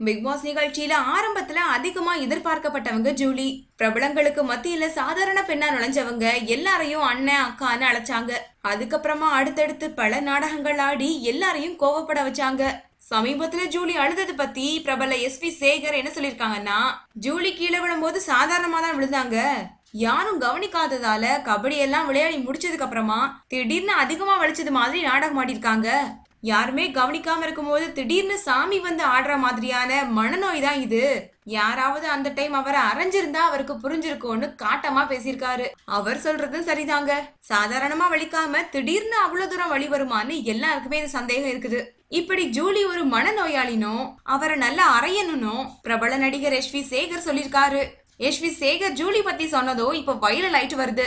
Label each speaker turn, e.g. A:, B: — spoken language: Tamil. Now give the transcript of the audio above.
A: பிக் பாஸ் நிகழ்ச்சியில ஆரம்பத்துல அதிகமா எதிர்பார்க்கப்பட்டவங்க ஜூலி. பிரபலங்களுக்கு மத்தியில சாதாரண பெண்ணா நுழைஞ்சவங்க எல்லாரையும் அண்ணன் அக்கான்னு அழைச்சாங்க. அதுக்கப்புறமா அடுத்தடுத்து பல நாடகங்கள் ஆடி எல்லாரையும் கோவப்பட வச்சாங்க. சமீபத்துல ஜூலி அழுதது பத்தி பிரபல எஸ் பி சேகர் என்ன சொல்லிருக்காங்கன்னா ஜூலி கீழே விழும்போது சாதாரணமா தான் விழுந்தாங்க. யாரும் கவனிக்காததால கபடி எல்லாம் விளையாடி முடிச்சதுக்கு அப்புறமா திடீர்னு அதிகமா வலிச்சது மாதிரி நாடகம் ஆடிருக்காங்க யாருமே கவனிக்காம இருக்கும்போது திடீர்னு சாமி வந்து ஆடுற மாதிரியான மனநோய் தான் இது. யாராவது அந்த டைம் அவரை அரைஞ்சிருந்தா அவருக்கு புரிஞ்சிருக்கும்னு காட்டமா பேசியிருக்காரு. அவர் சொல்றதும் சரிதாங்க. சாதாரணமா வலிக்காம திடீர்னு அவ்வளவு தூரம் வழி வருமான்னு எல்லாருக்குமே இந்த சந்தேகம் இருக்குது. இப்படி ஜூலி ஒரு மனநோயாளினும் அவரை நல்லா அறையணும் பிரபல நடிகர் எஸ் வி சேகர் சொல்லியிருக்காரு. எஸ் வி சேகர் ஜூலி பத்தி சொன்னதோ இப்ப வைரல் ஆயிட்டு வருது.